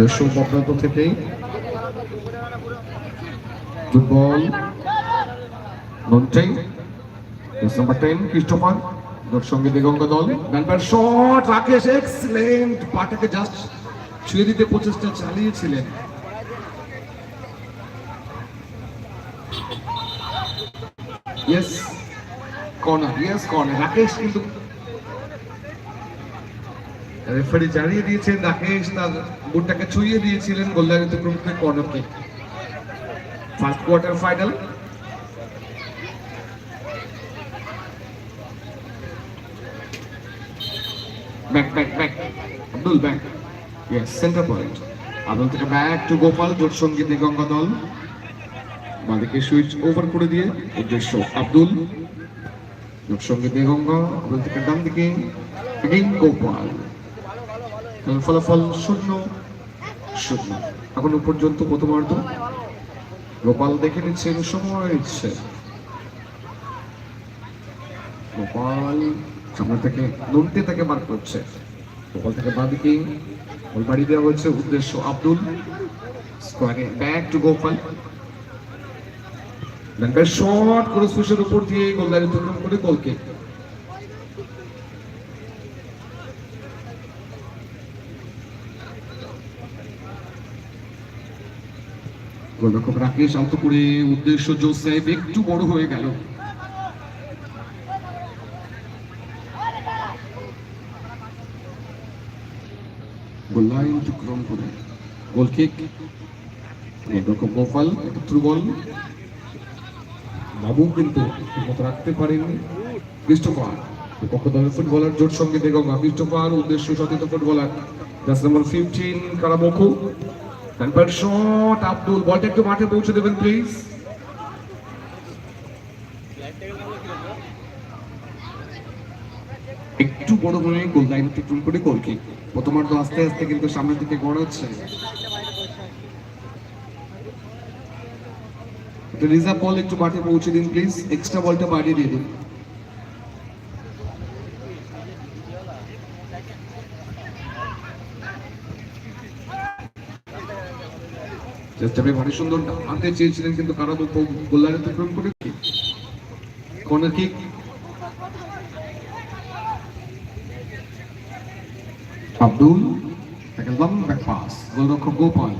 দর্শক অব্যাহত থেকেই ফুটবল টেন সঙ্গে রাকেশ জাস্ট ছুঁয়ে দিতে প্রচেষ্টা চালিয়েছিলেন। Yes corner yes corner Rakesh কিন্তু রেফারি জানিয়ে দিয়েছেন, রাকেশ তার ছুঁয়ে দিয়েছিলেন গোলদার অতিক্রম করে corner kick first quarter final back back back Abdul back yes center point Abdul থেকে ব্যাক টু গোপাল জোট সংগীত দল বাঁদিকে সুইচ ওভার করে দিয়ে উদ্দেশ্য আব্দুল জোট সংগীত গঙ্গা আব্দুল থেকে ডান দিকে ফলাফল শূন্য শূন্য। এখনও পর্যন্ত প্রথমার্ধ। গোপাল দেখে নিচ্ছেন সময় ইচ্ছে গোপাল সামনে থেকে নুনতে থেকে বার করছে। গোপাল থেকে বাদিকে বল বাড়ি দেওয়া হয়েছে উদ্দেশ্য আব্দুল। স্কোয়ারে ব্যাক টু গোপাল। শর্ট করে উপর দিয়ে গোলদারি করে গোলকে। গোলরক্ষক রাকেশ করে, উদ্দেশ্য জোসেফ একটু বড় হয়ে গেল। গোল করে। গোলরক্ষক থ্রু বল বাবু কিন্তু মতো রাখতে পারেননি। ক্রিস্টোফার পক্ষ দলের ফুটবলার জোট সঙ্গে দেগঙ্গা ক্রিস্টোফার উদ্দেশ্য সচেত ফুটবলার জাস্ট নাম্বার ফিফটিন কারামোখু। কনভার্ট শট আব্দুল বলটা একটু মাঠে পৌঁছে দেবেন প্লিজ একটু বড় হয়ে গোল লাইন অতিক্রম করে গোল প্রথমার্ধ আস্তে আস্তে কিন্তু সামনের দিকে গড়াচ্ছে। রিজার্ভ বল একটু মাঠে পৌঁছে দিন প্লিজ এক্সট্রা বলটা বাড়িয়ে দিয়ে দিন। চেষ্টাবে ভারী সুন্দর আনতে চেয়েছিলেন, কিন্তু কারা গোল্লার অতিক্রম করে কর্নার কিক আব্দুল একটা লম্বা পাস গোলরক্ষক গোপাল।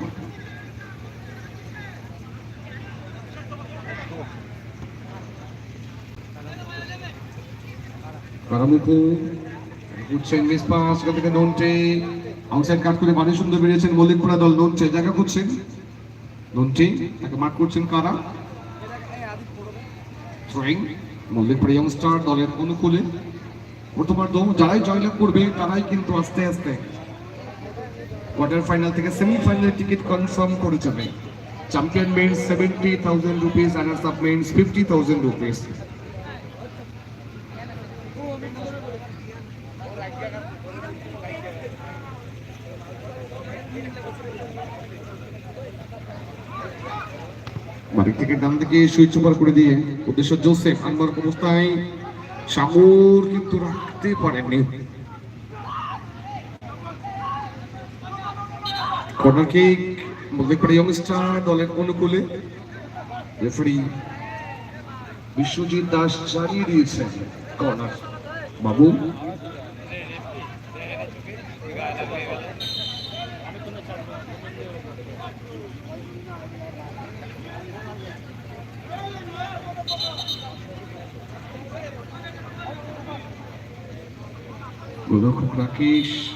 কারামুকু উঠছেন মিস পাস সেখান থেকে নন্টে আউটসাইড কাট করে মানে সুন্দর বেরিয়েছেন মল্লিকপুরা দল। নন্টে, জায়গা করছেন নন্টে, তাকে মার্ক করছেন কারা? থ্রোয়িং মল্লিকপুরা ইয়ংস্টার দলের অনুকূলে। প্রথমার্ধ যারাই জয়লাভ করবে, তারাই কিন্তু আস্তে আস্তে কোয়ার্টার ফাইনাল থেকে সেমিফাইনাল টিকিট কনফার্ম করে যাবে। Champion men's seventy thousand rupees runners up men's fifty thousand rupees বাড়ি থেকে ডান দিকে সুইচ ওভার করে দিয়ে উদ্দেশ্য জোসেফ আনবার অবস্থায় শামুর কিন্তু রাখতে পারেননি। কর্নার কিক বলতে পারে ইয়ংস্টার দলের অনুকূলে। রেফারি বিশ্বজিৎ দাস চালিয়ে দিয়েছেন কর্নার বাবু। গোলরক্ষক রাকেশ,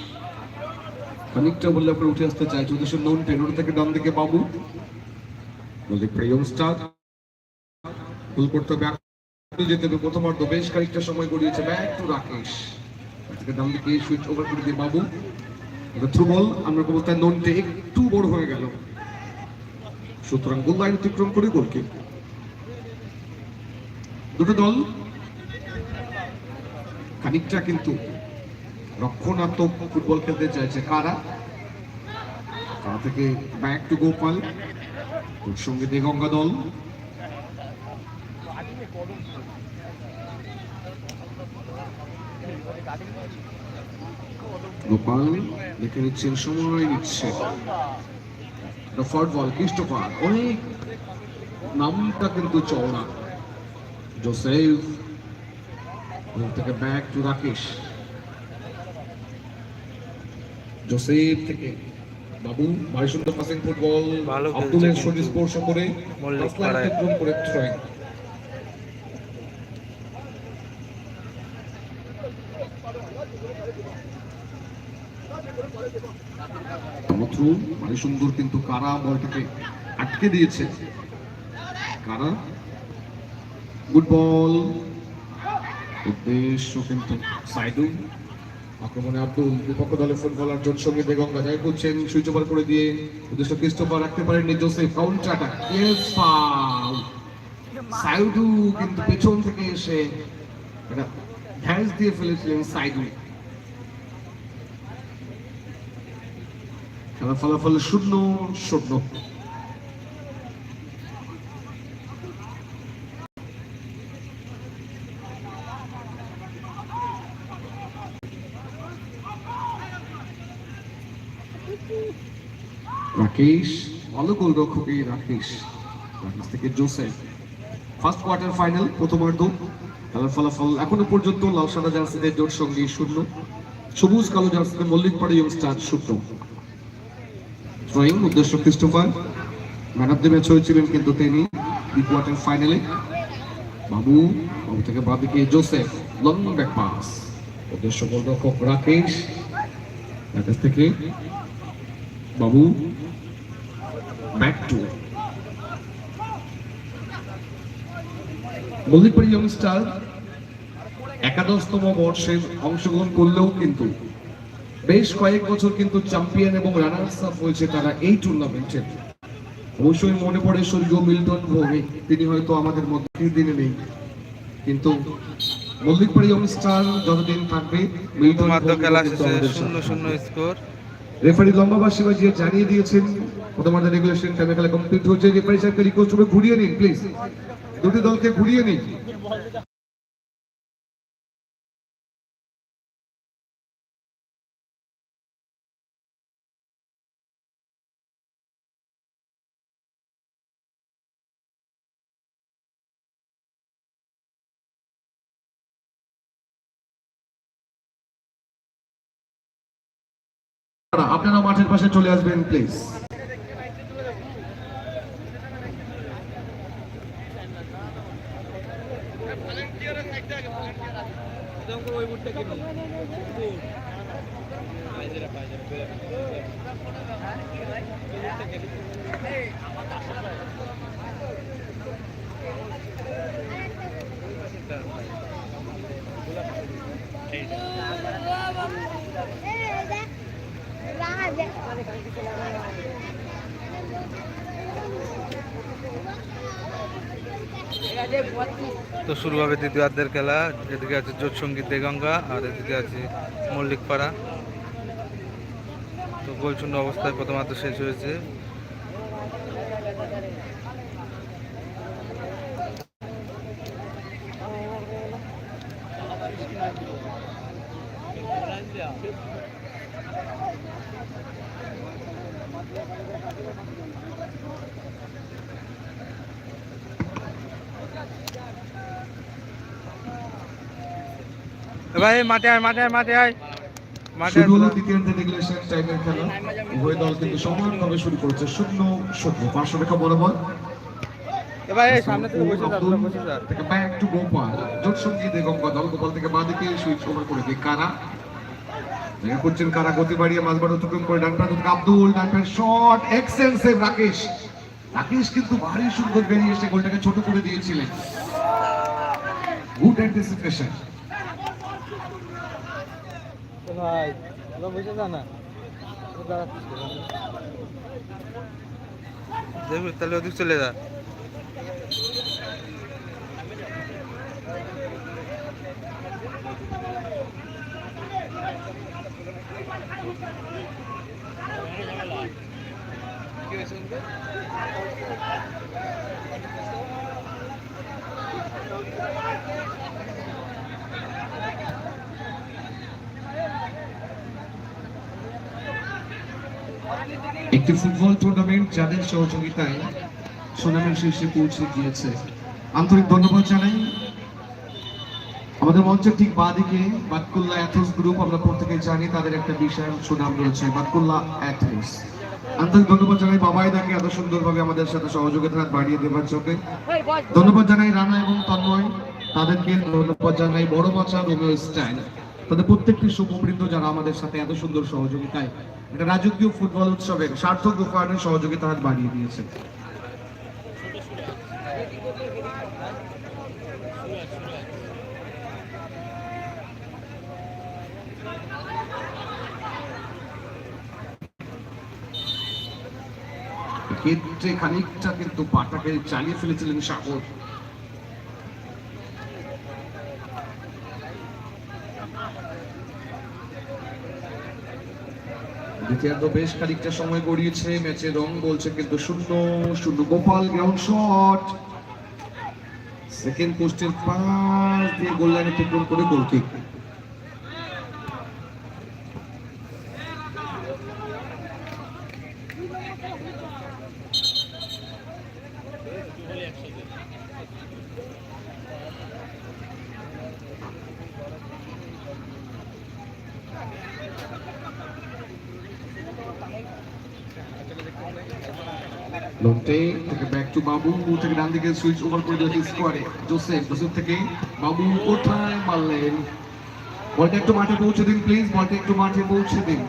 খানিকটা বললে আপনার উঠে আসতে চাইছে উদ্দেশ্য নোন টেনোর থেকে ডান দিকে বাবু। একটু বড় হয়ে গেল। সুতরাং গোল অতিক্রম করে গোলকে। দুটো দল। খানিকটা কিন্তু রক্ষণাত্মক ফুটবল খেলতে চাইছে কারা? কারা থেকে ব্যাক টু গোপাল ওর সঙ্গে দেগঙ্গা দল গোপাল দেখে নিচ্ছেন, সময় নিচ্ছে। ফর্ড বল ক্রিস্টোফার অনেক নামটা কিন্তু চওড়া। জোসেফ থেকে ব্যাক টু রাকেশ জোসেফ থেকে বাবু ভারী সুন্দর পাসিং ফুটবল আব্দুলের শরীর স্পর্শ করে। অতিক্রম করে থ্রু ভারী সুন্দর কিন্তু কারা বলটাকে আটকে দিয়েছে। কারা? গুড বল উদ্দেশ্য কিন্তু সাইডু আক্রমণে আব্দুল বিপক্ষ দলের ফুটবলার জোট সঙ্গে বেগঙ্গা যাই করছেন সুইচ ওভার করে দিয়ে উদ্দেশ্য ক্রিস্টোফার রাখতে পারেননি জোসেফ। কাউন্টার ফাউল কিন্তু পেছন থেকে এসে ঢ্যাঁস দিয়ে ফেলেছিলেন সাইডু খেলা ফলাফল শূন্য শূন্য। রাকেশ, ভালো গোলরক্ষক এই রাকেশ। রাকেশ থেকে জোসেফ। ফার্স্ট কোয়ার্টার ফাইনাল প্রথমার্ধ। খেলার ফলাফল এখনও পর্যন্ত লাল সাদা জার্সিদের জোট সঙ্গে শূন্য। সবুজ কালো জার্সিতে মল্লিক পাড়া ইয়ংস্টার শূন্য। থ্রোয়িং উদ্দেশ্য Christopher man of the match হয়েছিলেন কিন্তু তিনি প্রি কোয়ার্টার ফাইনালে বাবু বাবু থেকে বাদিকে জোসেফ। লং ব্যাক পাস উদ্দেশ্য গোলরক্ষক রাকেশ। রাকেশ থেকে বাবু। ব্যাক টু মল্লিকপুরি ইয়ংস্টার একাদশতম বর্ষের অংশগ্রহণ করলেও কিন্তু বেশ কয়েক বছর কিন্তু চ্যাম্পিয়ন এবং রানার্স আপ হয়েছে তারা এই টুর্নামেন্টে অবশ্যই মনে পড়ে স্বর্গীয় মিল্টন ভৌমিক তিনি হয়তো আমাদের মধ্যে দিনে নেই। কিন্তু মল্লিকপুরি ইয়ংস্টার যতদিন থাকবে মিল্টন খেলা শূন্য শূন্য স্কোর রেফারি লম্বা শিবাজি জানিয়ে দিয়েছেন প্রথমার্ধ রেগুলেশন টাইমে খেলা কমপ্লিট হয়েছে রেফারি সাহেবকে রিকোয়েস্ট করে ঘুরিয়ে নিন প্লিজ দুটি দলকে ঘুরিয়ে নিন। আপনারা আপনারা মাঠের পাশে চলে আসবেন প্লিজ তো শুরু হবে দ্বিতীয়ার্ধের খেলা। এদিকে আছে জোট সংগীত দেগঙ্গা আর এদিকে আছে মল্লিকপাড়া। তো গোলশূন্য অবস্থায় প্রথমার্ধ শেষ হয়েছে। ভাই মাঠে আয় মাঠে আয় মাঠে আয়। মাঠে শুরু হলো আয়। রেগুলেশন টাইমের খেলা। উভয় দল কিন্তু সমানভাবে শুরু করেছে শূন্য শূন্য। পাঁচশো রেখা বরাবর। এ ভাই এই সামনে থেকে বসে যা তোরা বসে যা। থেকে ব্যাক টু গোপাল। জোট সংগীত গঙ্গা দল গোপাল থেকে বাঁদিকে সুইচ ওভার করে দিয়ে কারা? দেখা করছেন কারা? গতি বাড়িয়ে মাঝবার অতিক্রম করে ডান প্রান্ত থেকে আব্দুল ডান প্রান্ত শট এক্সেন্সিভ রাকেশ। রাকেশ কিন্তু ভারী সুন্দর বেরিয়ে এসে গোলটাকে ছোট করে দিয়েছিলেন। গুড অ্যান্টিসিপেশন ভাই তোরা বসে যা না। তাহলে ওদিক চলে যা। একটি ফুটবল টুর্নামেন্ট যাদের সহযোগিতায় সুনামের শীর্ষে পৌঁছে গিয়েছে। আন্তরিক ধন্যবাদ জানাই। আমাদের মঞ্চের ঠিক বাদিকে বাতকুল্লা অ্যাথলেস গ্রুপ আমরা প্রত্যেকে জানি তাদের একটা বিশাল সুনাম রয়েছে, বাতকুল্লা অ্যাথলেস আন্তরিক ধন্যবাদ জানাই বাবাই দাকে এত সুন্দরভাবে আমাদের সাথে সহযোগিতা বাড়িয়ে দেবার জন্য ধন্যবাদ জানাই রানা এবং তন্ময়, তাদেরকে ধন্যবাদ জানাই বড় বাচ্চা রোমিও স্টাইল। তাদের প্রত্যেকটি শুভবৃন্দ যারা আমাদের সাথে এত সুন্দর সহযোগিতায় একটা রাজকীয় ফুটবল উৎসবের সার্থক রূপায়ণের সহযোগিতা হাত বাড়িয়ে দিয়েছে। খানিকটা কিন্তু পাটাকে চালিয়ে ফেলেছিলেন সাগর। দ্বিতীয়ার্ধ বেশ খানিকটা সময় গড়িয়েছে ম্যাচে রং বলছে কিন্তু শূন্য শূন্য গোপাল গ্রাউন্ড শট সেকেন্ড পোস্টের পাস দিয়ে গোল লাইনে অতিক্রম করে গোল কিক লন্টে টু বাবু থেকে ডান দিকে সুইচ ওভার করে দিয়েছে স্কোয়ারে জোসেফ জোসেফ থেকে বাবু কোথায় মারলেন? বলটা একটু মাঠে পৌঁছে দিন প্লিজ বলটা একটু মাঠে পৌঁছে দিন।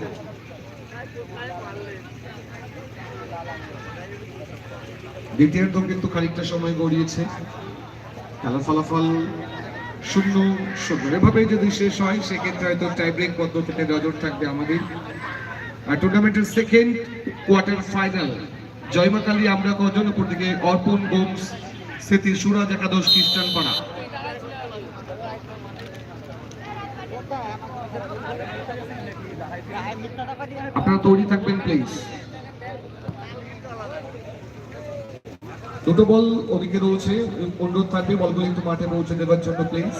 দ্বিতীয়ার্ধ কিন্তু খানিকটা সময় গড়িয়েছে। খেলার ফলাফল শূন্য শূন্য। এভাবে যদি শেষ হয়, সেক্ষেত্রে হয়তো টাই ব্রেক পদ্ধতিতে নজর থাকবে আমাদের। আর টুর্নামেন্টের সেকেন্ড কোয়ার্টার ফাইনাল জয়মাকালী আমরা কজন উপর দিকে অর্পণ গোমস স্মৃতি সুরাজ একাদশ খ্রিস্টান পাড়া। আপনারা তৈরি থাকবেন প্লিজ দুটো বল ওদিকে রয়েছে, অনুরোধ থাকবে বলগুলো একটু মাঠে পৌঁছে দেওয়ার জন্য please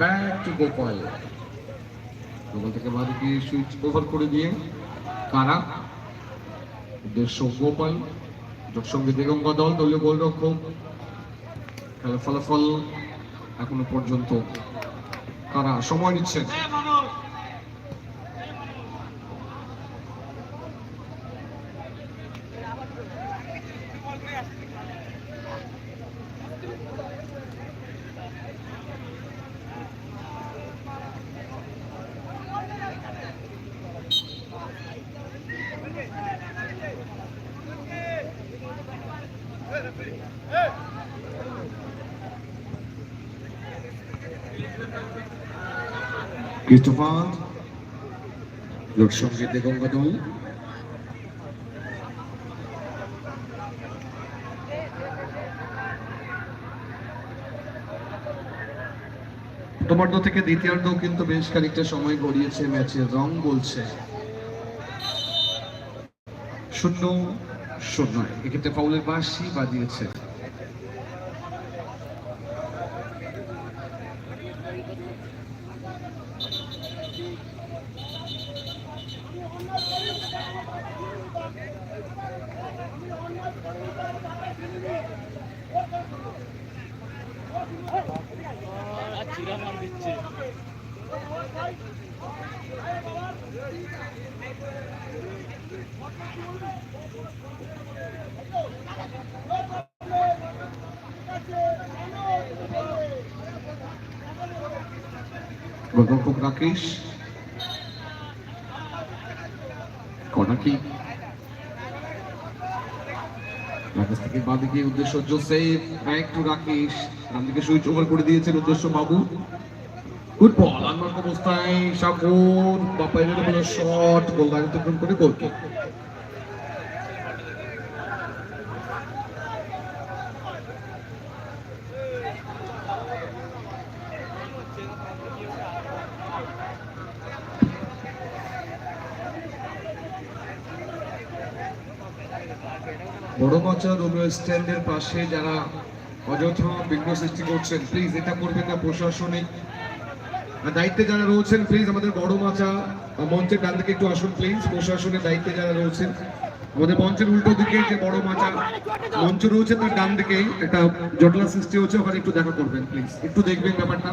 back to Gopal. Gopal থেকে বাদিকে সুইচ ওভার করে দিয়ে কারা? উদ্দেশ্য গোপাল সঙ্গে দেগঙ্গা দল দলীয় গোলরক্ষক। ফলাফল এখনও পর্যন্ত কারা? সময় নিচ্ছেন ক্রিস্টোফার লোক সঙ্গে দেগঙ্গা দল প্রথমার্ধ থেকে দ্বিতীয়ার্ধ কিন্তু বেশ খানিকটা সময় গড়িয়েছে, ম্যাচের রং বলছে। শূন্য শূন্য এক্ষেত্রে ফাউলের বাসি বাজিয়েছে। গোলরক্ষক রাকেশ কর্নার কিক রাকেশ থেকে বাদিকে উদ্দেশ্য জোসেফ ব্যাক টু রাকেশ ডান দিকে সুইচ ওভার করে দিয়েছেন উদ্দেশ্য বাবু। গুড বল আনমার্ক অবস্থায় সাগর বাপাইয়ের বলে শট গোল লাইন অতিক্রম করে গোল কিক বড় বাচ্চা রোমিও স্ট্যান্ডের পাশে যারা অযথা বিঘ্ন সৃষ্টি করছেন প্লিজ এটা করবেন না প্রশাসনিক দায়িত্বে যারা রয়েছেন প্লিজ আমাদের বড় মাচা মঞ্চের ডান দিকে একটু আসুন প্লিজ প্রশাসনের দায়িত্বে যারা রয়েছেন। আমাদের মঞ্চের উল্টো দিকে যে বড় মাচা মঞ্চ রয়েছে তার ডান দিকে একটা জটলা সৃষ্টি হচ্ছে ওখানে একটু দেখা করবেন প্লিজ একটু দেখবেন ব্যাপারটা।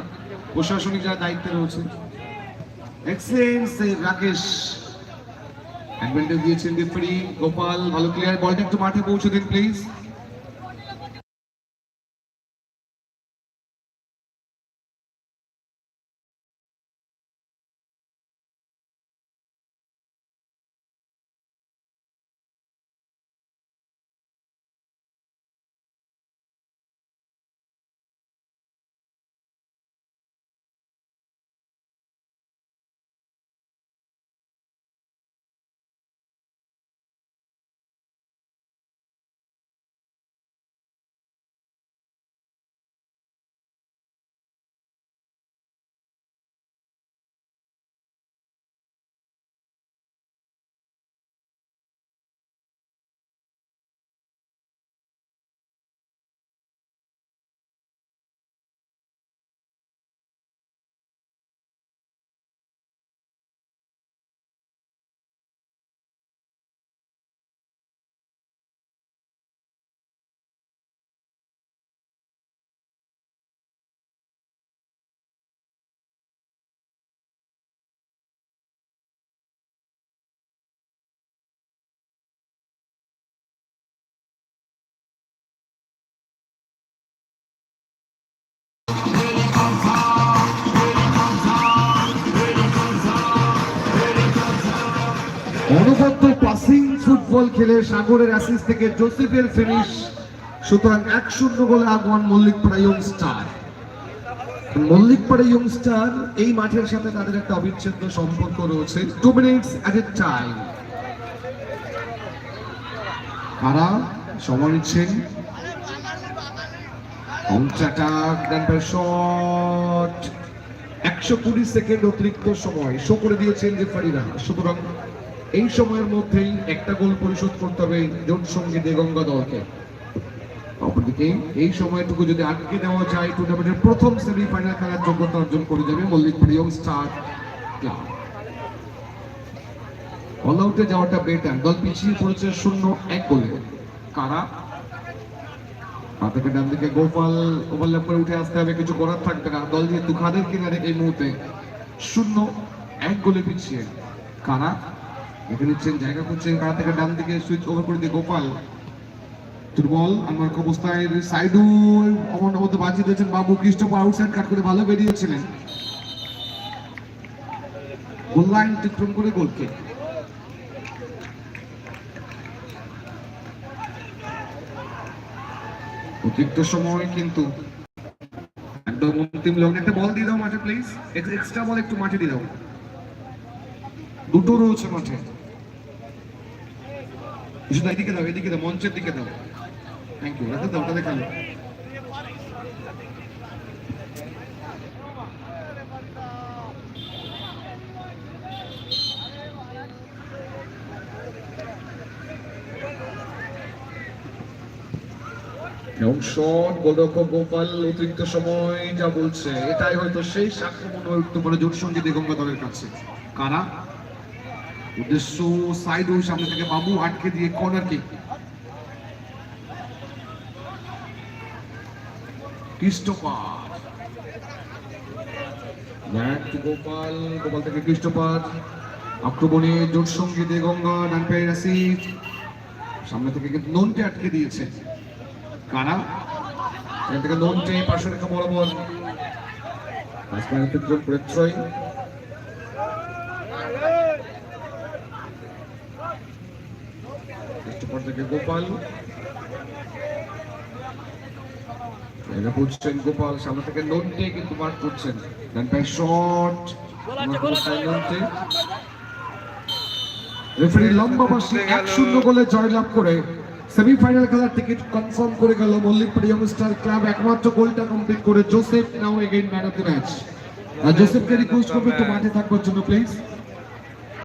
প্রশাসনিক যারা দায়িত্বে রয়েছে। রাকেশ অ্যাডভান্টেজ দিয়েছেন রেফারি গোপাল, ভালো ক্লিয়ার বলটা একটু মাঠে পৌঁছে দিন প্লিজ অনবদ্য পাসিং ফুটবল খেলে সাগরের অ্যাসিস থেকে জোসেফের ফিনিশ সুতরাং এক শূন্য গোলে আগমন Mallikpara young star Mallikpara young star এই মাঠের সাথে তাদের একটা অবিচ্ছেদ্য সম্পর্ক রয়েছে। Two minutes at a time কারা? সময় নিচ্ছেন। একশো কুড়ি সেকেন্ড অতিরিক্ত সময়। শো করে দিয়েছেন রেফারিরা সুতরাং এই সময়ের মধ্যেই একটা গোল পরিশোধ করতে হবে জোট দেগঙ্গা দলকে। অপরদিকে এই সময়টুকু যদি আটকে দেওয়া যায়, টুর্নামেন্টের প্রথম সেমিফাইনাল খেলার যোগ্যতা অর্জন করে যাবে মল্লিক প্রিয়ম স্টার ক্লাব যাওয়াটা বেটার দল পিছিয়ে পড়েছে শূন্য এক গোলে। কারা? ডান দিকে গোপাল ওভারল্যাপ করে উঠে আসতে হবে। কিছু করার থাকবে না। দল যেহেতু খাদের কিনারে এই মুহূর্তে শূন্য এক গোলে পিছিয়ে। কারা? দেখে নিচ্ছেন জায়গা করছেন কারা থেকে ডান দিকে সুইচ ওভার করে দিয়ে গোপাল। দুর্বল আমার অবস্থায় সাইডু অমন মধ্যে বাঁচিয়ে দিয়েছেন বাবু। কৃষ্ণ আউটসাইড কাট করে ভালো বেরিয়েছিলেন। গোল লাইন অতিক্রম করে গোলকে। অতিরিক্ত সময় কিন্তু একদম অন্তিম লগ্নে। একটা বল দিয়ে দাও মাঠে প্লিজ এক্সট্রা বল একটু মাঠে দিয়ে দাও। দুটো রয়েছে মাঠে। শুধু এদিকে দাও এদিকে দাও, মঞ্চের দিকে দাও। থ্যাংক ইউ দাও ওটা এবং গোপাল, অতিরিক্ত সময় যা বলছে, এটাই হয়তো সেই সাক্ষ্য মনে উঠতে পারে জোট সঙ্গী দিগঙ্গা দলের কাছে। কারা? উদ্দেশ্য সাইড ওই সামনে থেকে বাবু আটকে দিয়ে corner kick to Gopal Gopal থেকে দেগঙ্গা সামনে থেকে কিন্তু ননকে আটকে দিয়েছে। কারা? এখান থেকে ননটে পাশে রেখা বরাবর অপর থেকে গোপাল। এটা বুঝছেন গোপাল সামনে থেকে নন্টে কিন্তু মার্ক করছেন। ডান পায়ে শট নন্টে। রেফারি লম্বা পাশে এক শূন্য গোলে। জয়লাভ করে সেমিফাইনাল খেলার টিকিট কনফার্ম করে গেল মল্লিকপুর ইয়ংস্টার ক্লাব। একমাত্র গোলটা কমপ্লিট করে Joseph now again man of the match. জোসেফকে request করব একটু মাঠে থাকবার জন্য প্লিজ